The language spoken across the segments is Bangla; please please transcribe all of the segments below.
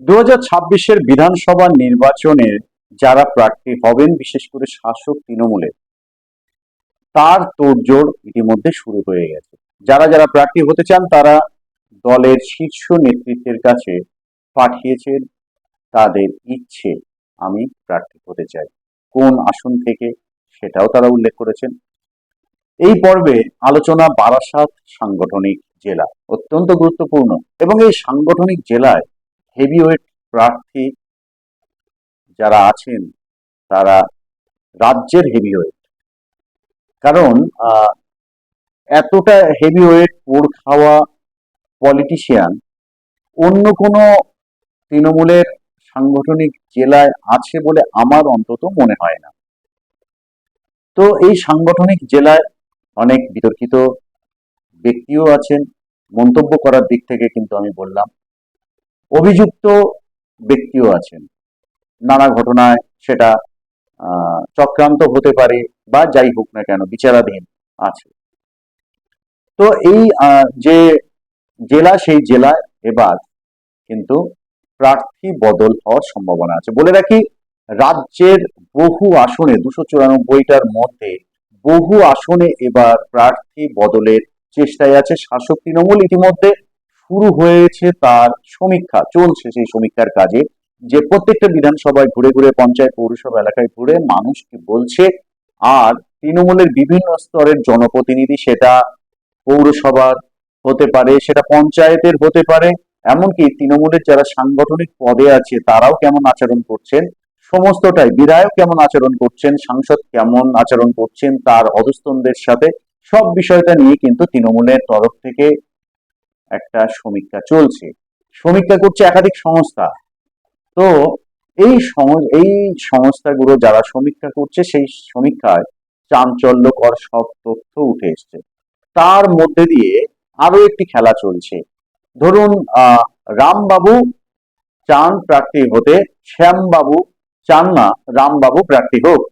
দু হাজার বিধানসভা নির্বাচনের যারা প্রার্থী হবেন, বিশেষ করে শাসক তৃণমূলের, তার তোড়জোড় ইতিমধ্যে শুরু হয়ে গেছে। যারা যারা প্রার্থী হতে চান, তারা দলের শীর্ষ নেতৃত্বের কাছে পাঠিয়েছেন। তাদের ইচ্ছে আমি প্রার্থী হতে চাই। কোন আসন থেকে সেটাও তারা উল্লেখ করেছেন। এই পর্বে আলোচনা বারাসাত সাংগঠনিক জেলা অত্যন্ত গুরুত্বপূর্ণ এবং এই সাংগঠনিক জেলায় হেভিওয়েট প্রার্থী যারা আছেন, তারা রাজ্যের হেভিওয়েট কারণ এতটা হেভিওয়েট পোড় খাওয়া পলিটিশিয়ান অন্য কোনো তৃণমূলের সাংগঠনিক জেলায় আছে বলে আমার অন্তত মনে হয় না। তো এই সাংগঠনিক জেলায় অনেক বিতর্কিত ব্যক্তিও আছেন। মন্তব্য করার দিক থেকে কিন্তু আমি বললাম অভিযুক্ত ব্যক্তিও আছেন। নানা ঘটনায় সেটা চক্রান্ত হতে পারে বা যাই হোক না কেন বিচারাধীন আছে। তো এই যে জেলা সেই জেলায় এবার কিন্তু প্রার্থী বদল হওয়ার সম্ভাবনা আছে। বলে রাখি, রাজ্যের বহু আসনে, দুশো চুরানব্বইটার মধ্যে বহু আসনে এবার প্রার্থী বদলের চেষ্টায় আছে। শাসক তৃণমূল ইতিমধ্যে শুরু হয়েছে তার সমীক্ষা, চলছে সেই সমীক্ষার কাজে। যে প্রত্যেকটা বিধানসভায় ঘুরে ঘুরে, পঞ্চায়েত, পৌরসভা এলাকায় ঘুরে মানুষকে বলছে, আর তৃণমূলের বিভিন্ন স্তরের জনপ্রতিনিধি সেটা পৌরসভার হতে পারে, সেটা পঞ্চায়েতের হতে পারে, এমনকি তৃণমূলের যারা সাংগঠনিক পদে আছে, তারাও কেমন আচরণ করছেন? সমস্তটাই বিধায়ক কেমন আচরণ করছেন? সাংসদ কেমন আচরণ করছেন? তার অধস্তনদের সাথে সব বিষয়টা নিয়ে কিন্তু তৃণমূলের তরফ থেকে একটা সমীক্ষা চলছে। সমীক্ষা করছে একাধিক সংস্থা। তো এই এই সংস্থাগুলো যারা সমীক্ষা করছে, সেই সমীক্ষায় চাঞ্চল্যকর সব তথ্য উঠে এসছে। তার মধ্যে দিয়ে আরও একটি খেলা চলছে। ধরুন রামবাবু চান প্রার্থী হতে, শ্যামবাবু চান না, রামবাবু প্রার্থী হোক।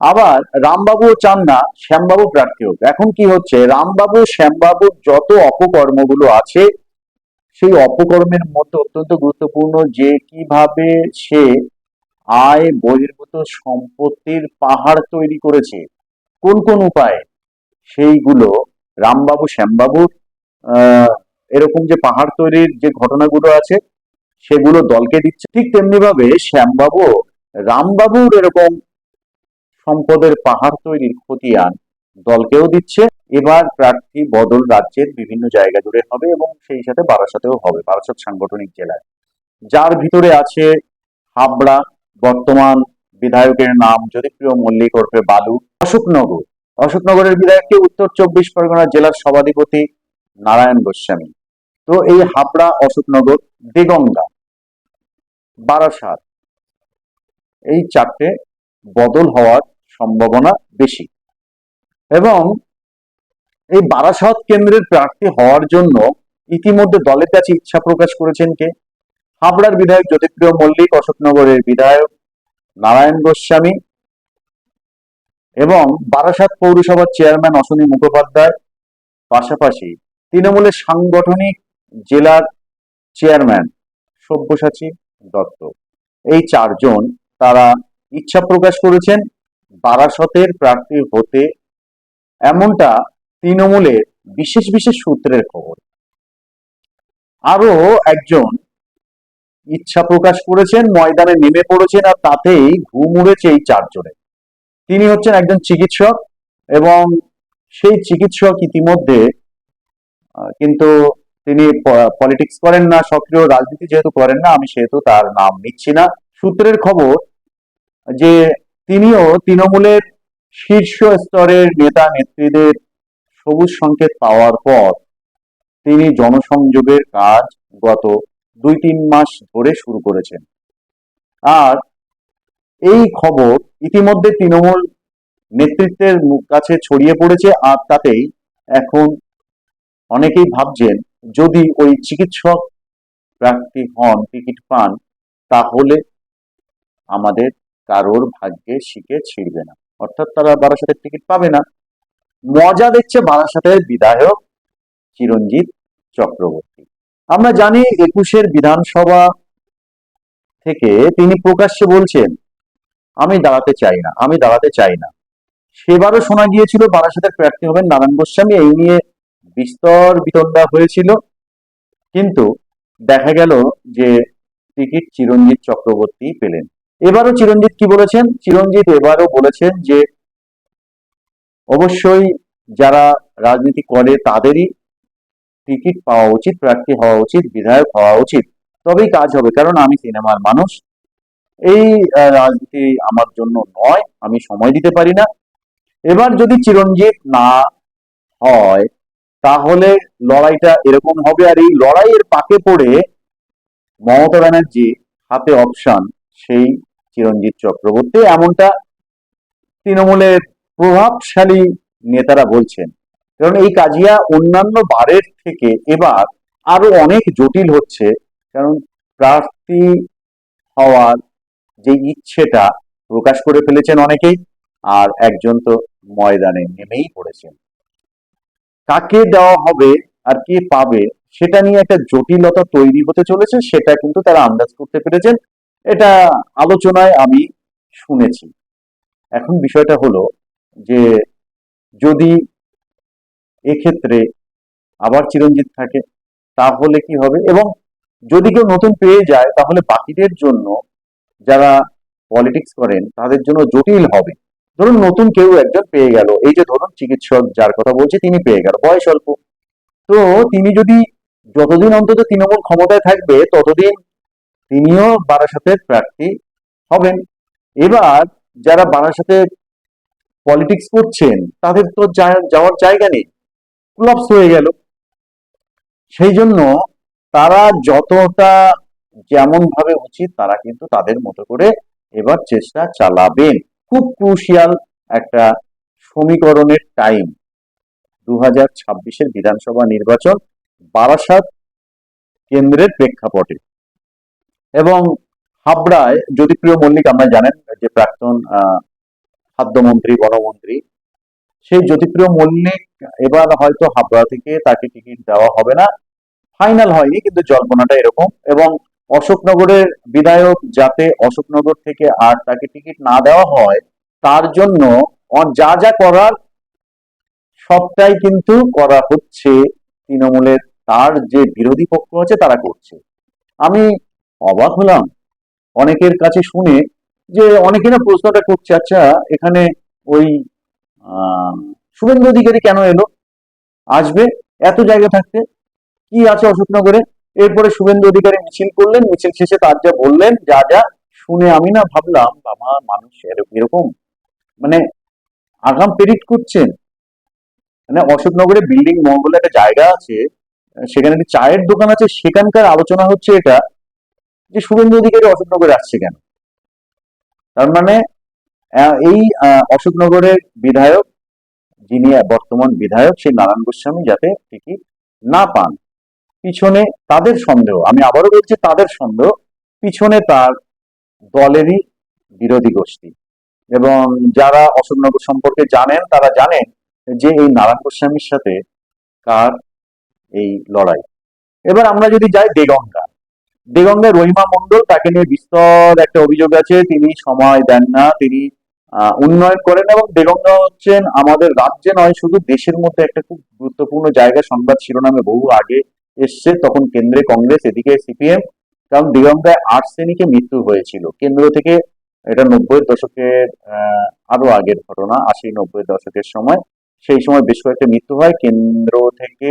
আবার রামবাবু চান না শ্যামবাবু প্রার্থী হোক। এখন কি হচ্ছে? রামবাবু শ্যামবাবুর যত অপকর্মগুলো আছে, সেই অপকর্মের মধ্যে অত্যন্ত গুরুত্বপূর্ণ যে কীভাবে সে আয় বহির্ভূত সম্পত্তির পাহাড় তৈরি করেছে, কোন কোন উপায়ে, সেইগুলো রামবাবু শ্যামবাবুর এরকম যে পাহাড় তৈরির যে ঘটনাগুলো আছে, সেগুলো দলকে দিচ্ছে। ঠিক তেমনি ভাবে শ্যামবাবু রামবাবুর এরকম সম্পদের পাহাড় তৈরির খতিয়ান দলকেও দিচ্ছে। এবার প্রার্থী বদল রাজ্যের বিভিন্ন জায়গা জুড়ে হবে এবং সেই সাথে বারাসাতেও হবে, বারাসাত সাংগঠনিক জেলায়। যার ভিতরে আছে হাবড়া, বর্তমান বিধায়কের নাম জ্যোতিপ্রিয় মল্লিক ওরফে বালু, অশোকনগর। অশোকনগরের বিধায়ককে উত্তর চব্বিশ পরগনা জেলার সভাধিপতি নারায়ণ গোস্বামী। তো এই হাবড়া, অশোকনগর, দেগঙ্গা, বারাসাত এই চারটে বদল হওয়ার সম্ভাবনা বেশি। এবং এই বারাসাত কেন্দ্রের প্রার্থী হওয়ার জন্য ইতিমধ্যে দলের কাছে ইচ্ছা প্রকাশ করেছেন কে? হাবড়ার বিধায়ক জ্যোতিপ্রিয় মল্লিক, অশোকনগরের বিধায়ক নারায়ণ গোস্বামী এবং বারাসাত পৌরসভার চেয়ারম্যান অশ্বনী মুখোপাধ্যায়। পাশাপাশি তৃণমূলের সাংগঠনিক জেলার চেয়ারম্যান সব্যসাচী দত্ত। এই চারজন তারা ইচ্ছা প্রকাশ করেছেন। বারাসতের প্রার্থী হতে এমনটা তৃণমূলের বিশেষ বিশেষ সূত্রের খবর। আরও একজন ইচ্ছা প্রকাশ করেছেন, ময়দানে নেমে পড়েছেন আর তাতেই ঘুম উড়েছে এই চারজনের তিনি হচ্ছেন একজন চিকিৎসক এবং সেই চিকিৎসক ইতিমধ্যে কিন্তু তিনি পলিটিক্স করেন না, সক্রিয় রাজনীতি যেহেতু করেন না, আমি সেহেতু তার নাম নিচ্ছি না। সূত্রের খবর যে তিনিও তৃণমূলের শীর্ষ স্তরের নেতা নেত্রীদের সবুজ সংকেত পাওয়ার পর তিনি জনসংযোগের কাজ গত দুই তিন মাস ধরে শুরু করেছেন। আর এই খবর ইতিমধ্যে তৃণমূল নেতৃত্বের কাছে ছড়িয়ে পড়েছে আর তাতেই এখন অনেকেই ভাবছেন, যদি ওই চিকিৎসক প্রার্থী হন, টিকিট পান, তাহলে আমাদের কারোর ভাগ্যে শিখে ছিঁড়বে না। অর্থাৎ তারা বারাসাতের টিকিট পাবে না। মজা দেখছে বারাসাতের বিধায়ক চিরঞ্জিত চক্রবর্তী। আমরা জানি একুশের বিধানসভা থেকে তিনি প্রকাশ্যে বলছেন, আমি দাঁড়াতে চাই না, আমি দাঁড়াতে চাই না। সেবারও শোনা গিয়েছিল বারাসাতের প্রার্থী হবেন নারায়ণ গোস্বামী, এই নিয়ে বিস্তর বিতণ্ডা হয়েছিল। কিন্তু দেখা গেল যে টিকিট চিরঞ্জিত চক্রবর্তী পেলেন। এবারও চিরঞ্জিত কি বলেছেন? চিরঞ্জিত এবারও বলেছেন যে অবশ্যই যারা রাজনীতি করে তাদেরই টিকিট পাওয়া উচিত, প্রার্থী হওয়া উচিত, বিধায়ক হওয়া উচিত। তবেই কাজ হবে, কারণ আমি সিনেমার মানুষ। এই রাজনীতি আমার জন্য নয়, আমি সময় দিতে পারি না। এবার যদি চিরঞ্জিত না হয়, তাহলে লড়াইটা এরকম হবে। আর এই লড়াইয়ের পাকে পড়ে মমতা ব্যানার্জি হাতে অপশন সেই চিরঞ্জিত চক্রবর্তী। এমনটা তৃণমূলের প্রভাবশালী নেতারা বলছেন। কারণ এই কাজিয়া অন্যান্য বারের থেকে এবার আরও অনেক জটিল হচ্ছে। কারণ প্রার্থী হওয়ার যে ইচ্ছেটা প্রকাশ করে ফেলেছেন অনেকেই, আর একজন তো ময়দানে নেমেই পড়েছেন। কাকে দেওয়া হবে আর কে পাবে, সেটা নিয়ে একটা জটিলতা তৈরি হতে চলেছে, সেটা কিন্তু তারা আন্দাজ করতে পেরেছেন। এটা আলোচনায় আমি শুনেছি। এখন বিষয়টা হলো যে যদি এক্ষেত্রে আবার চিরঞ্জিত থাকে, তাহলে কি হবে? এবং যদি কেউ নতুন পেয়ে যায়, তাহলে বাকিদের জন্য যারা পলিটিক্স করেন, তাদের জন্য জটিল হবে। ধরুন নতুন কেউ একজন পেয়ে গেল। এই যে ধরুন চিকিৎসক যার কথা বলছি, তিনি পেয়ে গেল, বয়স অল্প। তো তিনি যদি যতদিন অন্তত তৃণমূল ক্ষমতায় থাকবে, ততদিন তিনিও বারাসাতের প্রার্থী হবেন। এবার যারা বারাসাতে পলিটিক্স করছেন, তাদের তো যাওয়ার জায়গা নেই। ক্লাবস হয়ে গেল। সেই জন্য তারা যতটা যেমন ভাবে উচিত, তারা কিন্তু তাদের মতো করে এবার চেষ্টা চালাবেন। খুব ক্রুশিয়াল একটা সমীকরণের টাইম দু হাজার বিধানসভা নির্বাচন বারাসাত কেন্দ্রের প্রেক্ষাপটে। এবং হাবড়ায় জ্যোতিপ্রিয় মল্লিক আমরা জানেন যে প্রাক্তন খাদ্যমন্ত্রী, বনমন্ত্রী, সেই জ্যোতিপ্রিয় মল্লিক এবার হয়তো হাবড়া থেকে তাকে টিকিট দেওয়া হবে না। ফাইনাল হয়নি, কিন্তু জল্পনাটা এরকম এবং অশোকনগরের বিধায়ক যাতে অশোকনগর থেকে আর তাকে টিকিট না দেওয়া হয়, তার জন্য যা যা করার সবটাই কিন্তু করা হচ্ছে তৃণমূলের, তার যে বিরোধী পক্ষ আছে তারা করছে। আমি অবাক হলাম। অনেকের কাছে শুনে যে অনেকে না প্রশ্নটা করছে আচ্ছা এখানে ওই শুভেন্দু অধিকারী কেন এলো? আসবে? এত জায়গা থাকতে? কি আছে অশোকনগরে? এরপরে শুভেন্দু অধিকারী মিছিল করলেন। মিছিল শেষে তার যা বললেন, যা যা শুনে আমি না ভাবলাম, বাবা, মানুষ এর- এরকম মানে আগাম প্রেডিক্ট করছেন? মানে অশোকনগরে বিল্ডিং মঙ্গলে একটা জায়গা আছে, সেখানে একটি চায়ের দোকান আছে, সেখানকার আলোচনা হচ্ছে এটা। যে শুভেন্দু অধিকারী অশোকনগরে আসছে কেন? তার মানে এই অশোকনগরের বিধায়ক, যিনি বর্তমান বিধায়ক, সেই নারায়ণ গোস্বামী যাতে টিকিট না পান, পিছনে তাদের সন্দেহ, আমি আবারও বলছি তাদের সন্দেহ, পিছনে তার দলেরই বিরোধী গোষ্ঠী। এবং যারা অশোকনগর সম্পর্কে জানেন, তারা জানেন যে এই নারায়ণ গোস্বামীর সাথে কার এই লড়াই। এবার আমরা যদি যাই দেগঙ্গা। দেগঙ্গা রহিমা মণ্ডল তাকে নিয়ে বিস্তর একটা অভিযোগ আছে। তিনি সময় দেন না, তিনি উন্নয়ন করেন এবং দেগঙ্গা হচ্ছেন আমাদের রাজ্যে নয়, শুধু দেশের মধ্যে একটা খুব গুরুত্বপূর্ণ জায়গা। সংবাদ শিরোনামে বহু আগে এসছে, তখন কেন্দ্রে কংগ্রেস, এদিকে সিপিএম। কারণ দিগঙ্গায় আর্সেনিকে মৃত্যু হয়েছিল। কেন্দ্র থেকে এটা নব্বই দশকের আরও আগের ঘটনা, আশি নব্বই দশকের সময়। সেই সময় বেশ কয়েকটা মৃত্যু হয়। কেন্দ্র থেকে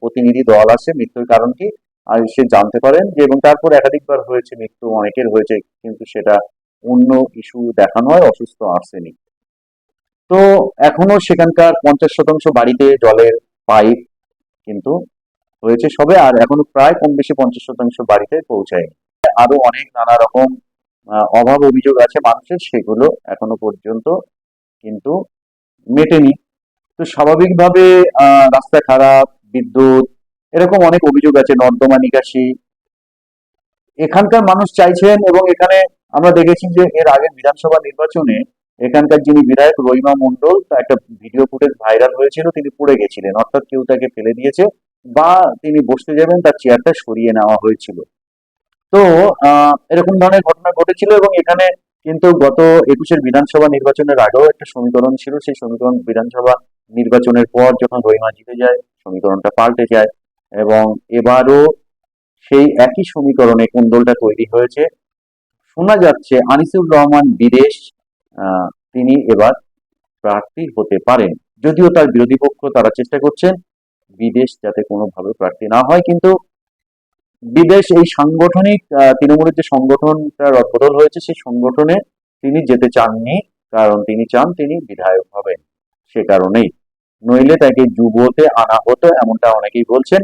প্রতিনিধি দল আসে। মৃত্যুর কারণ কি? আর সে জানতে পারেন যে, এবং তারপর একাধিকবার হয়েছে, মৃত্যু অনেকের হয়েছে, কিন্তু সেটা অন্য ইস্যু দেখানো হয়, অসুস্থ আর্সেনিক তো এখনও সেখানকার পঞ্চাশ শতাংশ বাড়িতে জলের পাইপ কিন্তু হয়েছে সবে, আর এখনও প্রায় কম বেশি পঞ্চাশ শতাংশ বাড়িতে পৌঁছায়নি। আরও অনেক নানা রকম অভাব অভিযোগ আছে মানুষের, সেগুলো এখনও পর্যন্ত কিন্তু মেটেনি। তো স্বাভাবিকভাবে রাস্তা খারাপ, বিদ্যুৎ এরকম অনেক অভিযোগ আছে, নর্দমা নিকাশি। এখানকার মানুষ চাইছেন এবং এখানে আমরা দেখেছি যে এর আগের বিধানসভা নির্বাচনে এখানকার যিনি বিধায়ক রহিমা মণ্ডল তা একটা ভিডিও ফুটেজ ভাইরাল হয়েছিল, তিনি পড়ে গেছিলেন। অর্থাৎ কেউ তাকে ফেলে দিয়েছে বা তিনি বসতে যাবেন, তার চেয়ারটা সরিয়ে নেওয়া হয়েছিল। তো এরকম ধরনের ঘটনা ঘটেছিল এবং এখানে কিন্তু গত একুশের বিধানসভা নির্বাচনের আগেও একটা সমীকরণ ছিল। সেই সমীকরণ বিধানসভা নির্বাচনের পর যখন রহিমা জিতে যায়, সমীকরণটা পাল্টে যায়। এবং এবারও সেই একই সমীকরণে কুণ্ডলটা তৈরি হয়েছে। শোনা যাচ্ছে আনিসুর রহমান বিদেশ তিনি এবার প্রার্থী হতে পারেন। যদিও তার বিরোধী পক্ষ তারা চেষ্টা করছেন বিদেশ যাতে কোনোভাবে প্রার্থী না হয়, কিন্তু বিদেশ এই সাংগঠনিক তৃণমূলের যে সংগঠনটা রদবদল হয়েছে, সেই সংগঠনে তিনি যেতে চাননি, কারণ তিনি চান তিনি বিধায়ক হবেন। সে কারণেই। নইলে তাকে যুবতে আনা হতো, এমনটা অনেকেই বলছেন।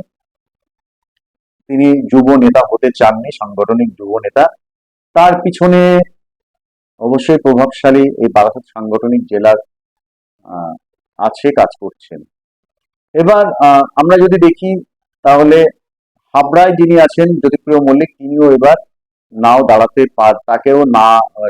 তিনি যুব নেতা হতে চাননি, সাংগঠনিক যুব নেতা। তার পিছনে অবশ্যই প্রভাবশালী এই বারাসাত সাংগঠনিক জেলার আছে, কাজ করছেন। এবার আমরা যদি দেখি, তাহলে হাবড়ায় যিনি আছেন, জ্যোতিপ্রিয় মল্লিক, তিনিও এবার নাও দাঁড়াতে পার তাকেও না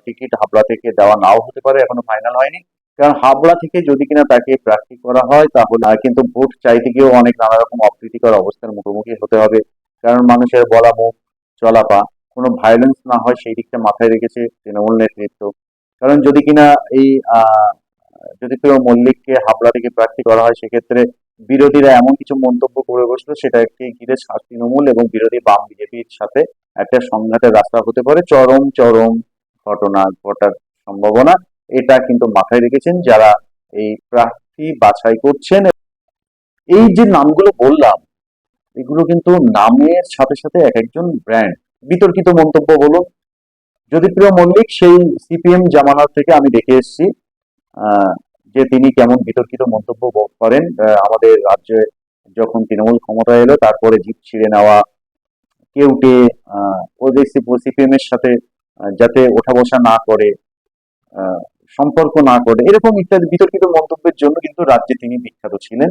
টিকিট হাবড়া থেকে দেওয়া নাও হতে পারে, এখনও ফাইনাল হয়নি। কারণ হাবড়া থেকে যদি কিনা তাকে প্রার্থী করা হয়, তাহলে কিন্তু ভোট চাইতে গিয়েও অনেক নানা রকম অপ্রীতিকর অবস্থার মুখোমুখি হতে হবে। কারণ মানুষের বলা মুখ চলাপা কোনো ভায়োলেন্স না হয় সেই দিকটা মাথায় রেখেছে তৃণমূল নেতৃত্ব। কারণ যদি কিনা এই যদি কেউ মল্লিককে হাবড়া থেকে প্রার্থী করা হয়, সেক্ষেত্রে বিরোধীরা এমন কিছু মন্তব্য করে বসল সেটাকে ঘিরে তৃণমূল এবং বিরোধী বাম বিজেপির সাথে একটা সংঘাতের রাস্তা হতে পারে। চরম চরম ঘটনা ঘটার সম্ভাবনা এটা কিন্তু মাথায় রেখেছেন যারা এই প্রার্থী বাছাই করছেন। এই যে নামগুলো বললাম এগুলো কিন্তু নামের সাথে সাথে এক একজন ব্র্যান্ড বিতর্কিত মন্তব্য বলুন। জ্যোতিপ্রিয় মল্লিক, সেই সিপিএম জামানার থেকে আমি দেখে এসেছি যে তিনি কেমন বিতর্কিত মন্তব্য করেন। আমাদের রাজ্যে যখন তৃণমূল ক্ষমতা এলো, তারপরে জিপ ছিঁড়ে নেওয়া কেউটে ওদের সিপিএম এর সাথে যাতে ওঠা বসা না করে সম্পর্ক না করে, এরকম ইত্যাদি বিতর্কিত মন্তব্যের জন্য কিন্তু রাজ্যে তিনি বিখ্যাত ছিলেন।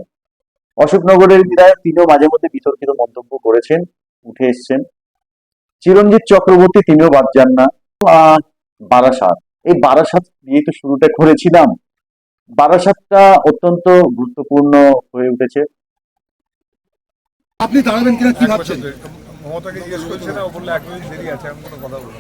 অশোকনগরের বিধায়ক তিনিও মাঝে মধ্যে বিতর্কিত মন্তব্য করেছেন উঠে এসছেন। চিরঞ্জিত চক্রবর্তী তিনিও বাদ যান না। বারাসাত এই বারাসাত দিয়ে তো শুরুটা করেছিলাম। বারাসাতটা অত্যন্ত গুরুত্বপূর্ণ হয়ে উঠেছে। আপনি দাঁড়াবেন কিনা কি ভাবছেন? মমতাকে জিজ্ঞেস করছে না বলল এক মিনিট দেরি আছে আমি কোনো কথা বলব।